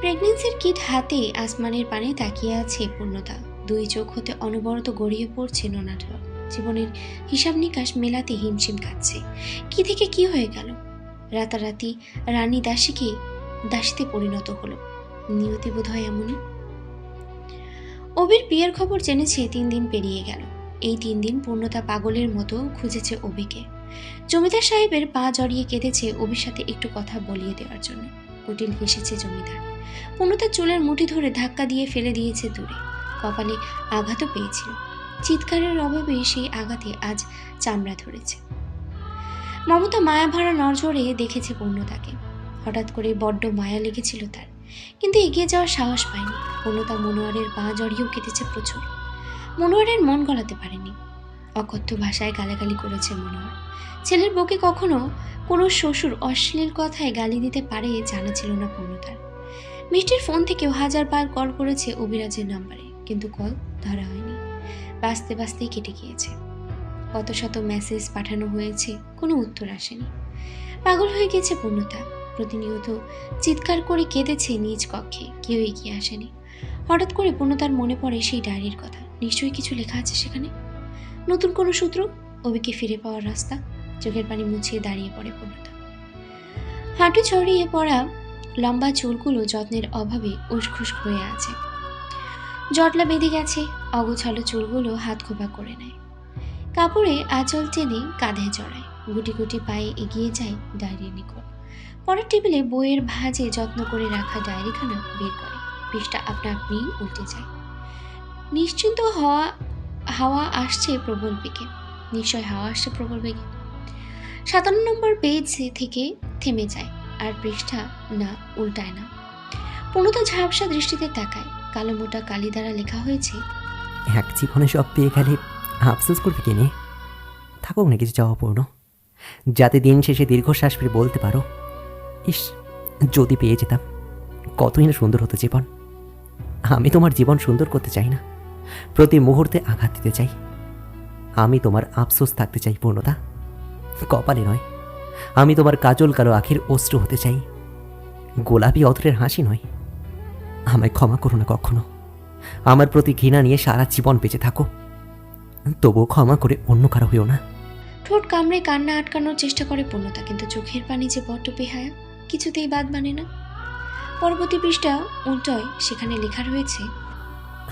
প্রেগনেন্সির কিট হাতে আসমানের পানে তাকিয়ে আছে পূর্ণতা। দুই চোখ হতে অনবরত গড়িয়ে পড়ছে জল। জীবনের হিসাব নিকাশ মেলাতে হিমশিম খাচ্ছে। কি থেকে কি হয়ে গেল? রাতারাতি রানী দাসীকে দাসীতে পরিণত হলো। নিয়তি বোধ হয় এমনই। অবির বিয়ের খবর জেনেছে তিন দিন পেরিয়ে গেল। এই তিন দিন পূর্ণতা পাগলের মতো খুঁজেছে অবিকে জমিদার সাহেবের পা জড়িয়ে কেঁদেছে অবির সাথে একটু কথা বলিয়ে দেওয়ার জন্য। কুটিল হেসেছে জমিদার। পূর্ণতার চুলের মুঠি ধরে ধাক্কা দিয়ে ফেলে দিয়েছে দূরে। কপালে আঘাতও পেয়েছিল। চিৎকারের অভাবে সেই আঘাতে আজ চামড়া ধরেছে। মমতা মায়া ভরা নজরে দেখেছে পূর্ণতাকে। হঠাৎ করে বড্ড মায়া লেগেছিল তার। কিন্তু এগিয়ে যাওয়ার সাহস পায়নি। পূর্ণতা মনোয়ারের পা জড়িয়েও কেটেছে প্রচুর। মনোয়ারের মন গলাতে পারেনি। অকথ্য ভাষায় গালাগালি করেছে মনোয়ার। ছেলের বউকে কখনো কোনো শ্বশুর অশ্লীল কথায় গালি দিতে পারে জানা ছিল না পূর্ণতার। মিষ্টির ফোন থেকেও হাজারবার কল করেছে অভিরাজের নাম্বারে, কিন্তু কল ধরা হয়নি। বাঁচতে বাঁচতেই কেটে গিয়েছে। কত শত মেসেজ পাঠানো হয়েছে, কোনো উত্তর আসেনি। পাগল হয়ে গেছে পূর্ণতা। প্রতিনিয়ত চিৎকার করে কেঁদেছে নিজ কক্ষে, কেউ এগিয়ে আসেনি। হঠাৎ করে পূর্ণতার মনে পড়ে সেই ডায়েরির কথা। নিশ্চয়ই কিছু লেখা আছে সেখানে? নতুন কোনো সূত্র? অবিকে ফিরে পাওয়ার রাস্তা? চোখের পানি মুছিয়ে দাঁড়িয়ে পড়ে পূর্ণতা। হাঁটু ছড়িয়ে পড়া লম্বা চুলগুলো যত্নের অভাবে উসখুস হয়ে আছে। জটলা বেঁধে গেছে, অগোছালো চুলগুলো হাত খোপা করে নেয়। কাপড়ে আঁচল টেনে কাঁধে জড়ায় গুটি গুটি পায়ে এগিয়ে যায় ডায়েরির নিকট। পরের টেবিলে বইয়ের ভাঁজে যত্ন করে রাখা ডায়েরিখানা বের করে। পৃষ্ঠা আপনা আপনি উল্টে যায়। নিশ্চিন্ত হওয়া, হাওয়া আসছে প্রবল বেগে। নিশ্চয় হাওয়া আসছে প্রবল বেগে। সাতান্ন নম্বর পেজ থেকে থেমে যায় আর পৃষ্ঠা না উল্টায় না। পূর্ণতা ঝাপসা দৃষ্টিতে তাকায়। কালো মোটা কালি দ্বারা লেখা হয়েছে, এক জীবনে সব পেয়ে গেলে আফসোস করবে কিনে থাকুক না কিছু চাওয়া পূর্ণ। যাতে দিন শেষে দীর্ঘশ্বাস ফিরে বলতে পারো, ইস, যদি পেয়ে যেতাম, কতই না সুন্দর হতো জীবন। আমি তোমার জীবন সুন্দর করতে চাই না। প্রতি মুহূর্তে আঘাত দিতে চাই। আমি তোমার আফসোস থাকতে চাই, পূর্ণতা। কপালে নয়। আমি তোমার কাজল কালো আখির অস্ত্র হতে চাই। গোলাপি অথরের হাসি নয়। আমায় ক্ষমা করো না কখনো। আমার প্রতি ঘৃণা নিয়ে সারা জীবন বেঁচে থাকো। তবুও ক্ষমা করে অন্য কারও হইও না। ঠোঁট কামড়ে কান্না আটকানোর চেষ্টা করে পূর্ণতা কিন্তু চোখের পানি যে বড্ড বেহায়া কিছুতেই বাদ মানে না। পরবর্তী পৃষ্ঠা উল্টয় সেখানে লেখা রয়েছে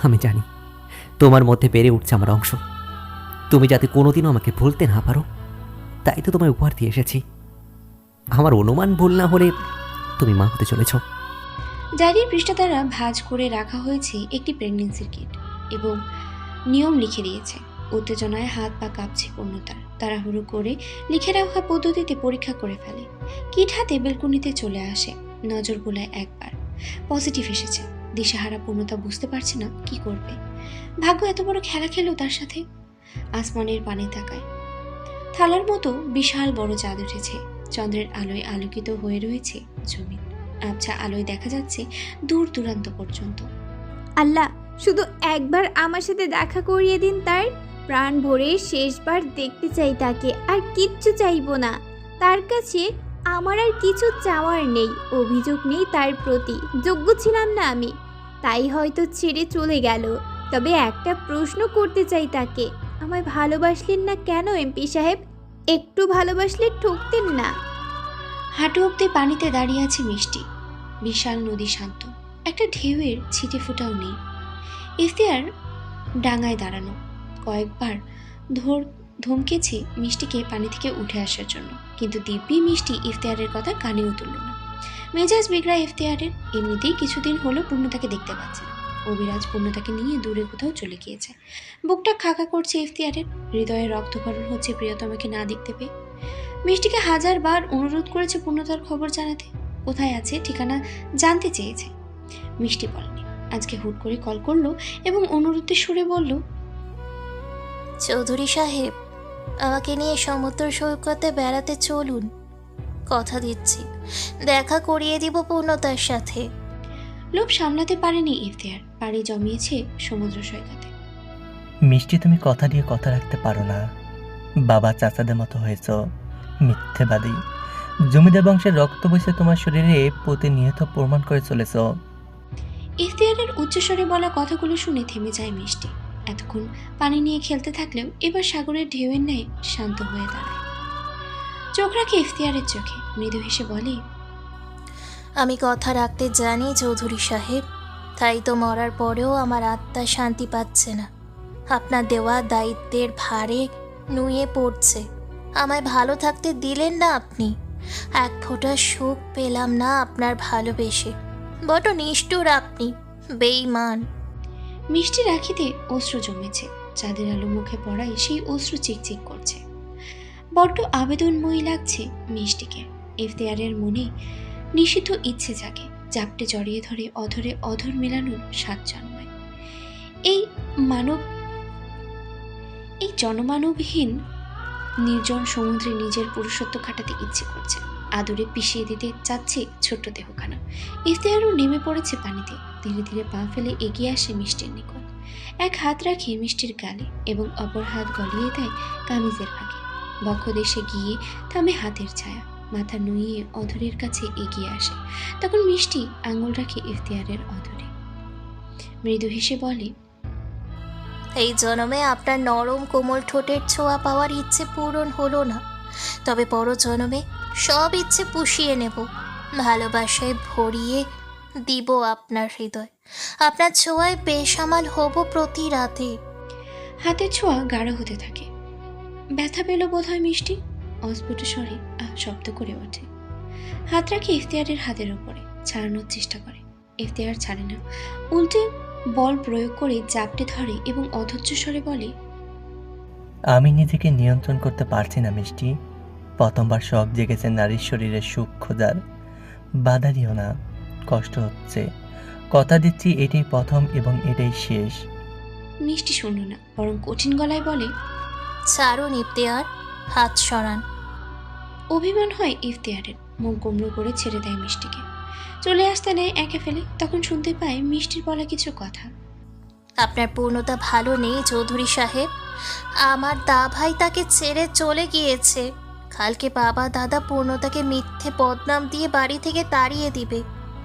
আমি জানি তোমার মধ্যে বেড়ে উঠছে আমার অংশ। তুমি যাতে কোনোদিনও আমাকে ভুলতে না পারো। তাই তো তোমায় উপহার দিয়ে এসেছি। আমার অনুমান ভুল না হলে তুমি মা হতে চলেছ। ডায়েরির পৃষ্ঠা দ্বারা ভাঁজ করে রাখা হয়েছে একটি প্রেগনেন্সির কিট এবং নিয়ম লিখে দিয়েছে। উত্তেজনায় হাত পা কাঁপছে পূর্ণতার তাড়াহুড়ো করে লিখে রাখা পদ্ধতিতে পরীক্ষা করে ফেলে। কিট হাতে বেলকুনিতে চলে আসে, নজর বোলায় একবার। পজিটিভ এসেছে। দিশাহারা পূর্ণতা বুঝতে পারছে না কি করবে। ভাগ্য এত বড় খেলা খেলো তার সাথে। আসমানের পানে তাকায়। থালার মতো বিশাল বড় চাঁদ উঠেছে। চন্দ্রের আলোয় আলোকিত হয়ে রয়েছে জমিন। আবছা আলোয় দেখা যাচ্ছে দূর দূরান্ত পর্যন্ত। আল্লাহ, শুধু একবার আমার সাথে দেখা করিয়ে দিন তার। প্রাণ ভরে শেষবার দেখতে চাই তাকে, আর কিচ্ছু চাইব না। তার কাছে আমার আর কিছু চাওয়ার নেই, অভিযোগ নেই তার প্রতি। যোগ্য ছিলাম না আমি। তাই হয়তো ছেড়ে চলে গেল। তবে একটা প্রশ্ন করতে চাই তাকে। আমায় ভালোবাসলেন না কেন, এমপি সাহেব? একটু ভালোবাসলে ঠকতেন না। হাঁটু অব্দি পানিতে দাঁড়িয়ে আছে মিষ্টি। বিশাল নদী শান্ত। একটা ঢেউয়ের ছিটে ফোটাও নেই। ইফতিয়ার ডাঙায় দাঁড়ানো। কয়েকবার ধর ধমকেছে মিষ্টিকে পানি থেকে উঠে আসার জন্য। কিন্তু দিব্যি মিষ্টি ইফতিয়ারের কথা কানেও তুলল না। মেজাজ বিগড়া ইফতিয়ারের। এমনিতেই কিছুদিন হলো পূর্ণতাকে দেখতে পাচ্ছে না। অবিরাজ পূর্ণতাকে নিয়ে দূরে কোথাও চলে গিয়েছে। বুকটা খাকা করছে ইফতিয়ারের। হৃদয়ে রক্তকরণ হচ্ছে প্রিয়তমাকে না দেখতে পেয়ে। মিষ্টিকে হাজারবার অনুরোধ করেছে পূর্ণতার খবর জানাতে। কোথায় আছে ঠিকানা জানতে চেয়েছে। মিষ্টি বলেনি। আজকে হুট করে কল করল এবং অনুরোধের সুরে বলল চৌধুরী সাহেব আমাকে নিয়ে সমুদ্র সৈকতে বেড়াতে চলুন। কথা দিচ্ছি। দেখা করিয়ে দিব পূর্ণতার সাথে। লোভ সামলাতে পারেনি ইফতিয়ার। পাড়ি জমিয়েছে সমুদ্র সৈকতে। মিষ্টি তুমি কথা দিয়ে কথা রাখতে পারো না। বাবা চাচাদের মতো হয়েছ মিথ্যেবাদী। জমিদার বংশের রক্ত বসে তোমার শরীরে প্রতিনিয়ত প্রমাণ করে চলেছ। ইফতিয়ারের উচ্চস্বরে বলা কথাগুলো শুনে থেমে যায় মিষ্টি। এতক্ষণ পানি নিয়ে খেলতে থাকলেও এবার সাগরের ঢেউয়ের ন্যায় শান্ত হয়ে দাঁড়ায়। চোখ রাখে ইফতিয়ারের চোখে। মৃদু হেসে বলে আমি কথা রাখতে জানি চৌধুরী সাহেব। তাই তো মরার পরেও আমার আত্মা শান্তি পাচ্ছে না। আপনার দেওয়া দায়িত্বের ভারে নুয়ে পড়ছে। আমায় ভালো থাকতে দিলেন না আপনি। এক ফোঁটা সুখ পেলাম না আপনার ভালোবেসে। বড় নিষ্ঠুর আপনি বেইমান মিষ্টি রাখিতে অশ্রু জমেছে। চাঁদের আলো মুখে পড়ায় সেই অশ্রু চিকচিক করছে। বড্ড আবেদনময়ী লাগছে মিষ্টিকে। ইফতিয়ারের মনে নিষিদ্ধ ইচ্ছে জাগে। জাপটে জড়িয়ে ধরে অধরে অধর মেলানোর স্বাদ জন্মায়। এই মানব এই জনমানবহীন নির্জন সমুদ্রে নিজের পুরুষত্ব খাটাতে ইচ্ছে করছে। আদরে পিষিয়ে দিতে চাচ্ছে ছোট্ট দেহখানা। ইফতিয়ারও নেমে পড়েছে পানিতে। ধীরে ধীরে পা ফেলে এগিয়ে আসে মিষ্টির নিকট। এক হাত রাখে মিষ্টির গালে এবং অপর হাত গলিয়ে দেয় কামিজের ভাগে বক্ষদেশে গিয়ে থামে হাতের ছায়া। মাথা নুইয়ে অধরের কাছে এগিয়ে আসে। তখন মিষ্টি আঙুল রাখে ইফতিয়ারের অধরে। মৃদু হেসে বলে এই জনমে আপনার নরম কোমল ঠোঁটের ছোঁয়া পাওয়ার ইচ্ছে পূরণ হলো না। তবে পর জনমে সব ইচ্ছে পুষিয়ে নেব। ভালোবাসায় ভরিয়ে দিব আপনার হৃদয়। আপনার ছোঁয়ায় বেসামাল হব প্রতি রাতে। হাতের ছোঁয়া গাঢ় হতে থাকে। ব্যথা পেল বোধ হয় মিষ্টি? অস্ফুট স্বরে আহ শব্দ করে ওঠে। হাত রাখে ইফতিয়ারের হাতের ওপরে ছাড়ানোর চেষ্টা করে। ইফতিয়ার ছাড়ে না। উল্টে বল প্রয়োগ করে জাপটে ধরে এবং অধৈর্য স্বরে বলে আমি নিজেকে নিয়ন্ত্রণ করতে পারছি না মিষ্টি। প্রথমবার শখ জেগেছে নারীর শরীরে সুখ খোঁজার। বাধা দিও না কষ্ট হচ্ছে। কথা দিচ্ছি এটাই প্রথম এবং এটাই শেষ। মিষ্টি শুনল না বরং কঠিন গলায় বলে ছাড়ুন ইফতেয়ার। হাত সরান। অভিমান হয় ইফতিয়ারের। মুখ গুমড়ো করে ছেড়ে দেয় মিষ্টিকে। চলে আসতে নেয় একে ফেলে তখন শুনতে পায় মিষ্টির বলা কিছু কথা। আপনার পূর্ণতা ভালো নেই চৌধুরী সাহেব। আমার দা ভাই তাকে ছেড়ে চলে গিয়েছে। কালকে বাবা দাদা পূর্ণতাকে মিথ্যে বদনাম দিয়ে বাড়ি থেকে তাড়িয়ে দিবে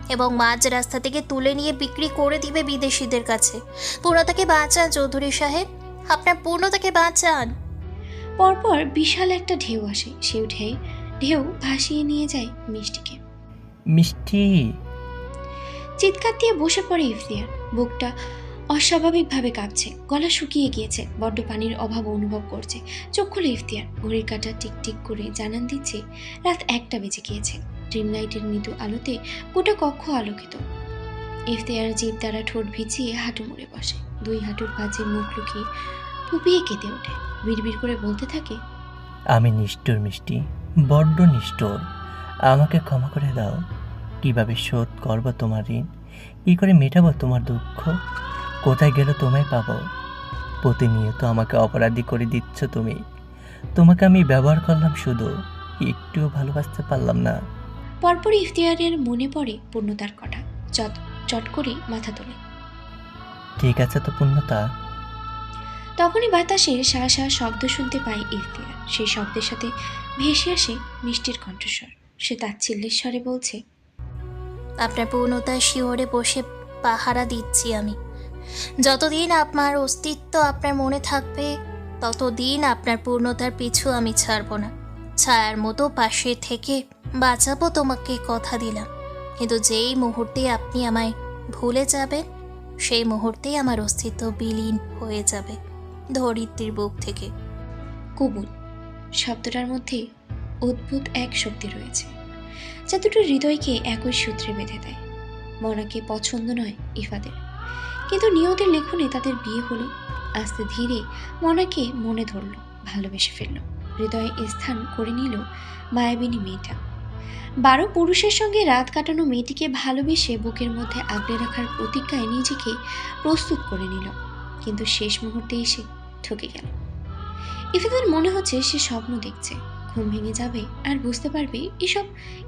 এবং মাঝ রাস্তা থেকে তুলে নিয়ে বিক্রি করে দিবে বিদেশিদের কাছে। পূর্ণতাকে বাঁচান চৌধুরী সাহেব। আপনার পূর্ণতাকে বাঁচান। পরপর বিশাল একটা ঢেউ আসে। সেই ঢেউ ঢেউ ভাসিয়ে নিয়ে যায় মিষ্টিকে। মিষ্টি? চিৎকার দিয়ে বসে পড়ে ইফতিয়ার। বুকটা অস্বাভাবিকভাবে কাঁপছে। গলা শুকিয়ে গিয়েছে। বড্ড পানির অভাব অনুভব করছে। চোখ খুলে ইফতিয়ার। ঘড়ির কাঁটা টিক টিক করে জানান দিচ্ছে রাত একটা বেজে গিয়েছে। ড্রিম লাইটের মৃদু আলোতে গোটা কক্ষ আলোকিত। ইফতিয়ার জিভ দ্বারা ঠোঁট ভিজিয়ে হাঁটু মুড়ে বসে। দুই হাঁটুর পাঁচে মুখ লুকিয়ে ফুপিয়ে কেঁদে ওঠে। বিড়বিড় করে বলতে থাকে? আমি নিষ্ঠুর মিষ্টি বড্ড নিষ্ঠুর। আমাকে ক্ষমা করে দাও। কীভাবে শোধ করব তোমার ঋণ? কী করে মেটাবো তোমার দুঃখ? কোথায় গেলে তোমায় পাবো? প্রতিনিয়ত আমাকে অপরাধী করে দিচ্ছ তুমি। তোমাকে আমি ব্যবহার করলাম শুধু। একটুও ভালোবাসতে পারলাম না। পরপরই ইফতিয়ারের মনে পড়ে পূর্ণতার কথা। চট চট করে মাথা তোলে। ঠিক আছে তো পূর্ণতা। তখনই বাতাসে সা সা শব্দ শুনতে পায় ইফতিয়ার সেই শব্দের সাথে ভেসে আসে মিষ্টির কণ্ঠস্বর। সে তাচ্ছিল্যের স্বরে বলছে, আপনার পূর্ণতা শিওরে বসে পাহারা দিচ্ছি আমি। যতদিন আপনার অস্তিত্ব আপনার মনে থাকবে, ততদিন আপনার পূর্ণতার পিছু আমি ছাড়ব না। ছায়ার মতো পাশে থেকে বাঁচাবো তোমাকে কথা দিলাম। কিন্তু যেই মুহূর্তে আপনি আমায় ভুলে যাবেন, সেই মুহূর্তেই আমার অস্তিত্ব বিলীন হয়ে যাবে। ধরিত্রীর বুক থেকে। কবুল শব্দটার মধ্যে অদ্ভুত এক শক্তি রয়েছে, যা দুটো হৃদয়কে একই সূত্রে বেঁধে দেয়। মনাকে পছন্দ নয় ইফাদের, কিন্তু নিয়তের লেখনে তাদের বিয়ে হলো, আস্তে ধীরে মনাকে মনে ধরল, ভালোবেসে ফেলল, হৃদয়ে স্থান করে নিল মায়াবিনী মেয়েটা। বারো পুরুষের সঙ্গে রাত কাটানো মেয়েটিকে ভালোবেসে বুকের মধ্যে আগলে রাখার প্রতিজ্ঞায় নিজেকে প্রস্তুত করে নিল, কিন্তু শেষ মুহূর্তে এসে ঠকে গেল। ইফাদের মনে হচ্ছে সে স্বপ্ন দেখছে। ঘুম ভেঙে যাবে আর বুঝতে পারবে এসব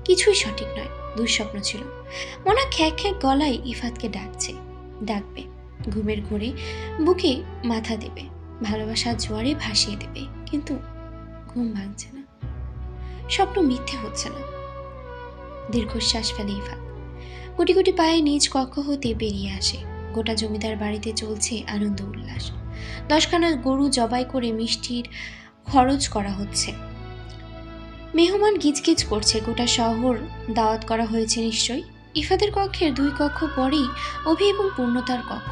কিছুই সঠিক নয়, দুঃস্বপ্ন ছিল। মনা খ্যাক খ্যাক গলায় ইফাতকে ডাকছে। ডাকবে। ঘুমের ঘোরে বুকে মাথা দেবে। ভালোবাসার জোয়ারে ভাসিয়ে দেবে। কিন্তু ঘুম ভাঙছে না। স্বপ্ন মিথ্যে হচ্ছে না। দীর্ঘশ্বাস ফেলে ইফাত। কোটি কোটি পায়ে নিজ কক্ষ হতে বেরিয়ে আসে। গোটা জমিদার বাড়িতে চলছে আনন্দ উল্লাস। দশখানা গরু জবাই করে মিষ্টির খরচ করা হচ্ছে। মেহমান গিজগিজ করছে, গোটা শহর দাওয়াত করা হয়েছে নিশ্চয়ই। ইফাদের কক্ষের দুই কক্ষ পরেই অভি এবং পূর্ণতার কক্ষ।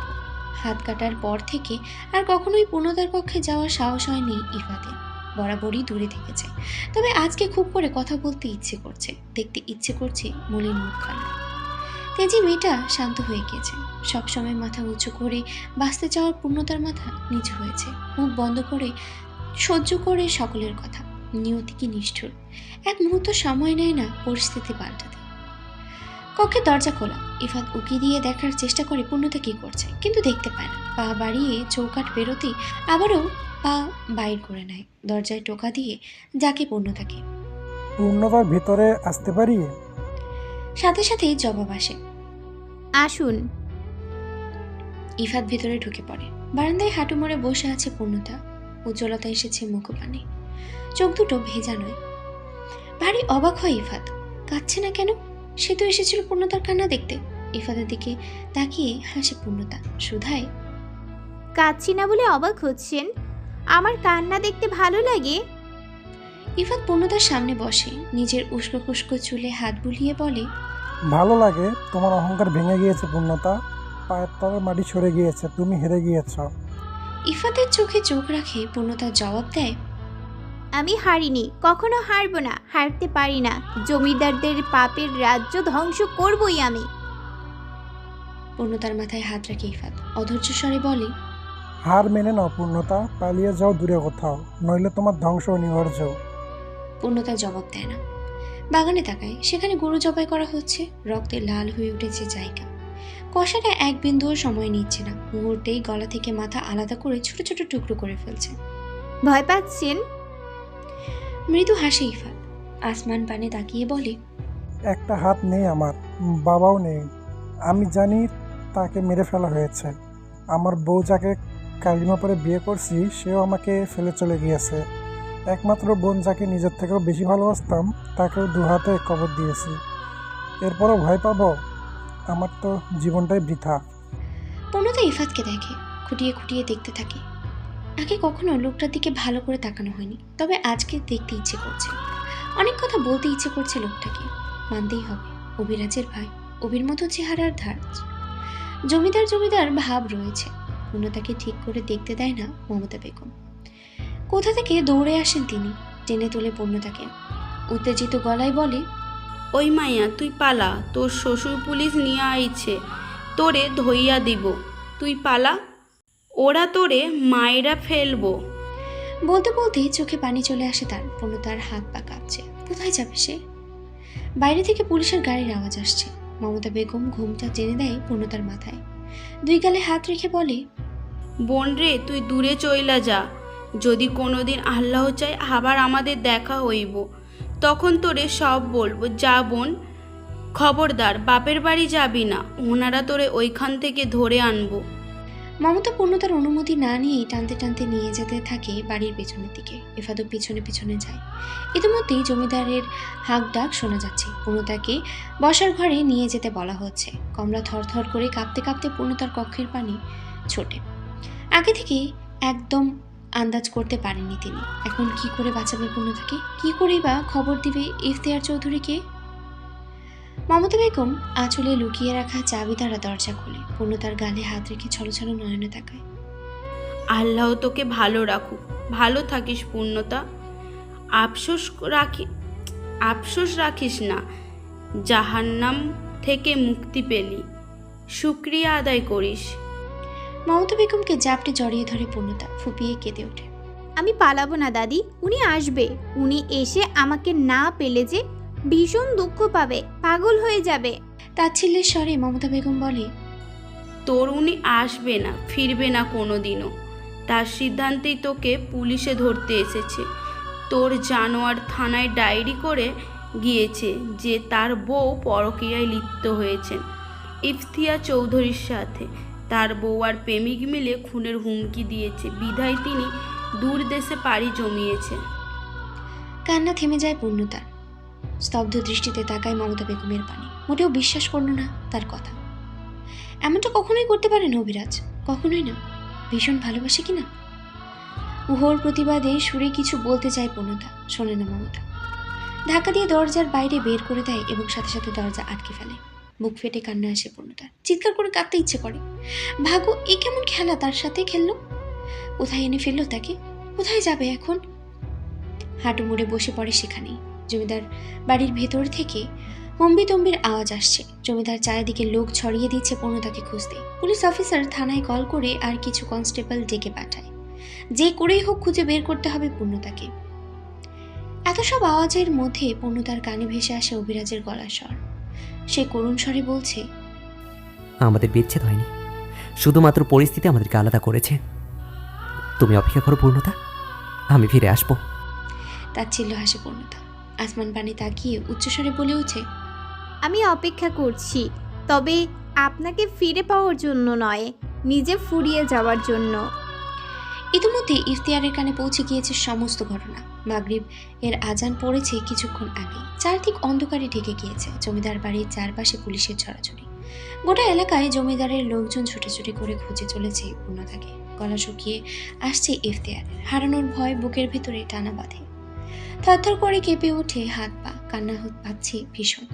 হাত কাটার পর থেকে আর কখনোই পূর্ণতার কক্ষে যাওয়ার সাহস হয়নি ইফাদের। বরাবরই দূরে থেকেছে। তবে আজকে খুব করে কথা বলতে ইচ্ছে করছে। দেখতে ইচ্ছে করছে মলিন মুখখানা। তেজি মেয়েটা শান্ত হয়ে গিয়েছে। সবসময় মাথা উঁচু করে বাঁচতে চাওয়ার পূর্ণতার মাথা নিচু হয়েছে। মুখ বন্ধ করে সহ্য করে সকলের কথা। নিয়তি কি নিষ্ঠুর। এক মুহূর্ত সময় নেয় না পরিস্থিতি পাল্টাতে। কক্ষের দরজা খোলা। ইফাত উকি দিয়ে দেখার চেষ্টা করে পূর্ণতা কি করছে কিন্তু দেখতে পায় না। পা বাড়িয়ে চৌকাট বেরোতেই আবারও পা বাইর করে নেয়। দরজায় টোকা দিয়ে যাকে পূর্ণতাকে। পূর্ণতার ভিতরে আসতে পারি সাথে সাথেই জবাব আসে। আসুন। ইফাত ভিতরে ঢুকে পড়ে। বারান্দায় হাঁটু মোড়ে বসে আছে পূর্ণতা। উজ্জ্বলতা এসেছে মুখপানে। চোখ দুটো ভেজা নয়। ভারী অবাক হয় ইফাত। কাঁদছে না কেন? সে তো এসেছিল পূর্ণতার কান্না দেখতে। ইফাতের দিকে তাকিয়ে হাসে পূর্ণতা। সুধায় কাঁদছি না বলে অবাক হচ্ছেন? আমার কান্না দেখতে ভালো লাগে। ইফাত পূর্ণতার সামনে বসে। নিজের উস্কো খুস্কো চুলে হাত বুলিয়ে বলে ভালো লাগে তোমার অহংকার ভেঙে গিয়েছে পূর্ণতা পায়ের তলার মাটি সরে গিয়েছে তুমি হেরে গিয়েছ। ইফাতের চোখে চোখ রাখে পূর্ণতা জবাব দেয় আমি হারিনি কখনো হারবো না হারতে পারি না জমিদারদের পাপের রাজ্য ধ্বংস করবই আমি। পূর্ণতার মাথায় হাত রাখে ইফাত অধৈর্য স্বরে বলে হার মেনে নাও পূর্ণতা পালিয়ে যাও দূরে কোথাও নইলে তোমার ধ্বংস অনিবার্য পূর্ণতা জবাব দেয় না। বাগানে তাকায় সেখানে গরু জবাই করা হচ্ছে রক্তে লাল হয়ে উঠেছে জায়গা। কষাটা এক বিন্দুও সময় নিচ্ছে না মুহূর্তেই গলা থেকে মাথা আলাদা করে ছোট ছোট টুকরো করে ফেলছে। ভয় পাচ্ছেন? মৃদু হাসে ইফাত আসমান পানে তাকিয়ে বলে একটা হাত নেই আমার বাবাও নেই। আমি জানি তাকে মেরে ফেলা হয়েছে। আমার বউ যাকে কালিমা পরে বিয়ে করছি সেও আমাকে ফেলে চলে গিয়েছে। একমাত্র বোন যাকে নিজের থেকেও বেশি ভালোবাসতাম, তাকেও দু হাতে কবর দিয়েছি। এরপরও ভয় পাবো? আমার তো জীবনটাই বৃথা। পূর্ণতা ইফাতকে দেখে, খুঁটিয়ে খুঁটিয়ে দেখতে থাকে। আগে কখনো লোকটার দিকে ভালো করে তাকানো হয়নি, তবে আজকে দেখতে ইচ্ছে করছে। অনেক কথা বলতে ইচ্ছে করছে লোকটাকে। মানতেই হবে, অভিরাজের ভাই, অভির মতো চেহারার ধার জমিদার জমিদার ভাব রয়েছে। পূর্ণতাকে ঠিক করে দেখতে দেয় না মমতা বেগম। কোথা থেকে দৌড়ে আসেন তিনি? টেনে তোলে পূর্ণতাকে উত্তেজিত গলায় বলে ওই মাইয়া তুই পালা তোর শ্বশুর পুলিশ নিয়ে আইছে তোরে ধইয়া দিব। তুই পালা ওরা তোরে মায়েরা ফেলব। বলতে বলতে চোখে পানি চলে আসে তার পূর্ণতার হাত পা কাঁপছে। কোথায় যাবে সে? বাইরে থেকে পুলিশের গাড়ির আওয়াজ আসছে। মমতা বেগম ঘুমটা টেনে দেয় পূর্ণতার মাথায়। দুই গালে হাত রেখে বলে বোন রে তুই দূরে চইলা যা যদি কোনোদিন আল্লাহ চায় আবার আমাদের দেখা হইব, তখন তোরে সব বলব। যা বোন, খবরদার, বাপের বাড়ি যাবি না ওনারা তোরে ওইখান থেকে ধরে আনব। মমতা পূর্ণতার অনুমতি না নিয়েই টানতে টানতে নিয়ে যেতে থাকে বাড়ির পেছনের দিকে। এফাদও পিছনে পিছনে যায়। ইতিমধ্যেই জমিদারের হাঁক ডাক শোনা যাচ্ছে। পূর্ণতাকে বসার ঘরে নিয়ে যেতে বলা হচ্ছে। কমলা থরথর করে কাঁপতে কাঁপতে পূর্ণতার কক্ষের পানি ছোটে। আগে থেকে একদম আন্দাজ করতে পারেননি তিনি। এখন কি করে বাঁচাবে পূর্ণতাকে? কি করেই বা খবর দিবে ইফতেয়ার চৌধুরীকে? মমতা বেগম আঁচলে লুকিয়ে রাখা চাবি দ্বারা দরজা খোলে। পূর্ণতার গালে হাত রেখে ছলো ছলো নয়নে তাকায়। আল্লাহ তোকে ভালো রাখুক। ভালো থাকিস পূর্ণতা। আফসোস রাখি আফসোস রাখিস না। জাহান্নাম থেকে মুক্তি পেলি। শুক্রিয়া আদায় করিস। মমতা বেগমকে জাপটে জড়িয়ে ধরে পূর্ণতা ফুপিয়ে কেঁদে ওঠে। আমি পালাবো না দাদি। উনি আসবে। উনি এসে আমাকে না পেলে যে ভীষণ দুঃখ পাবে পাগল হয়ে যাবে। তার তাচ্ছিল্যের স্বরে মমতা বেগম বলে তোর উনি আসবে না ফিরবে না কোনো দিনও তার সিদ্ধান্তেই তোকে পুলিশে ধরতে এসেছে। তোর জানোয়ার থানায় ডায়েরি করে গিয়েছে যে তার বউ পরকীয়ায় লিপ্ত হয়েছেন। ইফতিয়া চৌধুরীর সাথে। তার বউ আর প্রেমিক মিলে খুনের হুমকি দিয়েছে। বিধায় তিনি দূর দেশে পাড়ি জমিয়েছে। কান্না থেমে যায় পূর্ণতার স্তব্ধ দৃষ্টিতে তাকায় মমতা বেগমের পানি। মোটেও বিশ্বাস করল না তার কথা। এমনটা কখনোই করতে পারে না অভিরাজ। কখনোই না। ভীষণ ভালোবাসে কিনা ঘোর প্রতিবাদে সুরে কিছু বলতে চায় পূর্ণতা। শোনে না মমতা। ধাক্কা দিয়ে দরজার বাইরে বের করে দেয় এবং সাথে সাথে দরজা আটকে ফেলে। বুক ফেটে কান্না আসে পূর্ণতার। চিৎকার করে কাঁদতে ইচ্ছে করে। ভাগু, এ কেমন খেলা তার সাথে খেললো? কোথায় এনে ফেলল তাকে? কোথায় যাবে এখন? হাঁটু মুড়ে বসে পড়ে সেখানেই। জমিদার বাড়ির ভেতর থেকে হম্বিতম্বির আওয়াজ আসছে। জমিদার চারিদিকে লোক ছড়িয়ে দিচ্ছে পূর্ণতাকে খুঁজতে। পুলিশ অফিসার থানায় কল করে আর কিছু কনস্টেবল ডেকে পাঠায়। যে করেই হোক খুঁজে বের করতে হবে পূর্ণতাকে। এত সব আওয়াজের মধ্যে পূর্ণতার কানে ভেসে আসে অভিরাজের গলার স্বর। সে করুণ স্বরে বলছে আমাদের বিচ্ছেদ হয়নি। শুধুমাত্র পরিস্থিতি আমাদেরকে আলাদা করেছে। তুমি অপেক্ষা করো পূর্ণতা। আমি ফিরে আসব। তার ছিল হাসে পূর্ণতা। আসমান পানে তাকিয়ে উচ্চস্বরে বলে ওঠে আমি অপেক্ষা করছি তবে আপনাকে ফিরে পাওয়ার জন্য নয় নিজে ফুরিয়ে যাওয়ার জন্য। ইতিমধ্যে ইফতিয়ারের কানে পৌঁছে গিয়েছে সমস্ত ঘটনা। মাগরিব এর আজান পড়েছে কিছুক্ষণ আগে। চারদিক অন্ধকারে ঢেকে গিয়েছে। জমিদার বাড়ির চারপাশে পুলিশের ছড়াছড়ি। গোটা এলাকায় জমিদারের লোকজন ছুটাছুটি করে খুঁজে চলেছে পূর্ণতাকে গলা শুকিয়ে আসছে ইফতিয়ার। হারানোর ভয় বুকের ভেতরে টানা বাঁধে। থরথর করে কেঁপে ওঠে হাত পা। কান্না পাচ্ছে ভীষণ।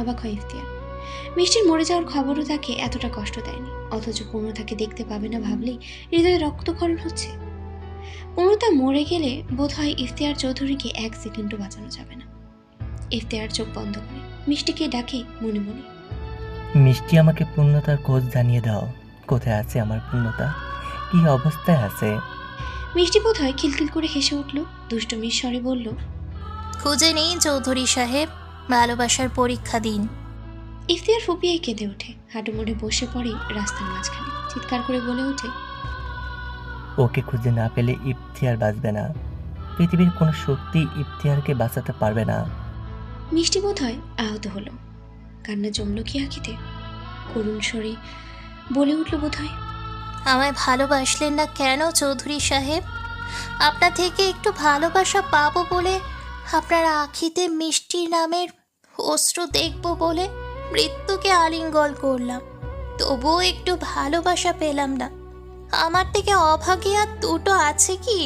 অবাক হয় ইফতিয়ার। মিষ্টির মরে যাওয়ার খবরও তাকে এতটা কষ্ট দেয়নি। অথচ পূর্ণতাকে দেখতে পাবে না ভাবলেই হৃদয়ে রক্তক্ষরণ হচ্ছে। পূর্ণতা মরে গেলে বোধহয় ইফতিয়ার চৌধুরীকে এক সেকেন্ডও বাঁচানো যাবে না। ইফতিয়ার চোখ বন্ধ করে মিষ্টিকে ডাকে মনে মনে। মিষ্টি আমাকে পূর্ণতার খোঁজ জানিয়ে দাও। কোথায় আছে আমার পূর্ণতা? কি অবস্থায় আছে? মিষ্টি বোধহয় খিলখিল করে হেসে উঠল। দুষ্ট স্বরে বলল খুঁজে নেই চৌধুরী সাহেব ভালোবাসার পরীক্ষা দিন। ইফতিয়ার ফুপিয়ে কেঁদে ওঠে। হাঁটু মুড়ে বসে পড়ে রাস্তার মাঝখানে। চিৎকার করে বলে ওঠে ওকে খুঁজে না পেলে ইফতিয়ার বাঁচবে না। পৃথিবীর কোনো শক্তি ইফতিয়ারকে বাঁচাতে পারবে না। মিষ্টি বোধ হয় আহত হলো। কান্না জমল কি আঁকিতে করুণ স্বরে বলে উঠল বোধ হয় আমায় ভালোবাসলেন না কেন চৌধুরী সাহেব? আপনার থেকে একটু ভালোবাসা পাবো বলে আপনার আখিতে মিষ্টির নামের অশ্রু দেখব বলে মৃত্যুকে আলিঙ্গল করলাম। তবুও একটু ভালোবাসা পেলাম না। আমার থেকে অভাগী আর দুটো আছে কি?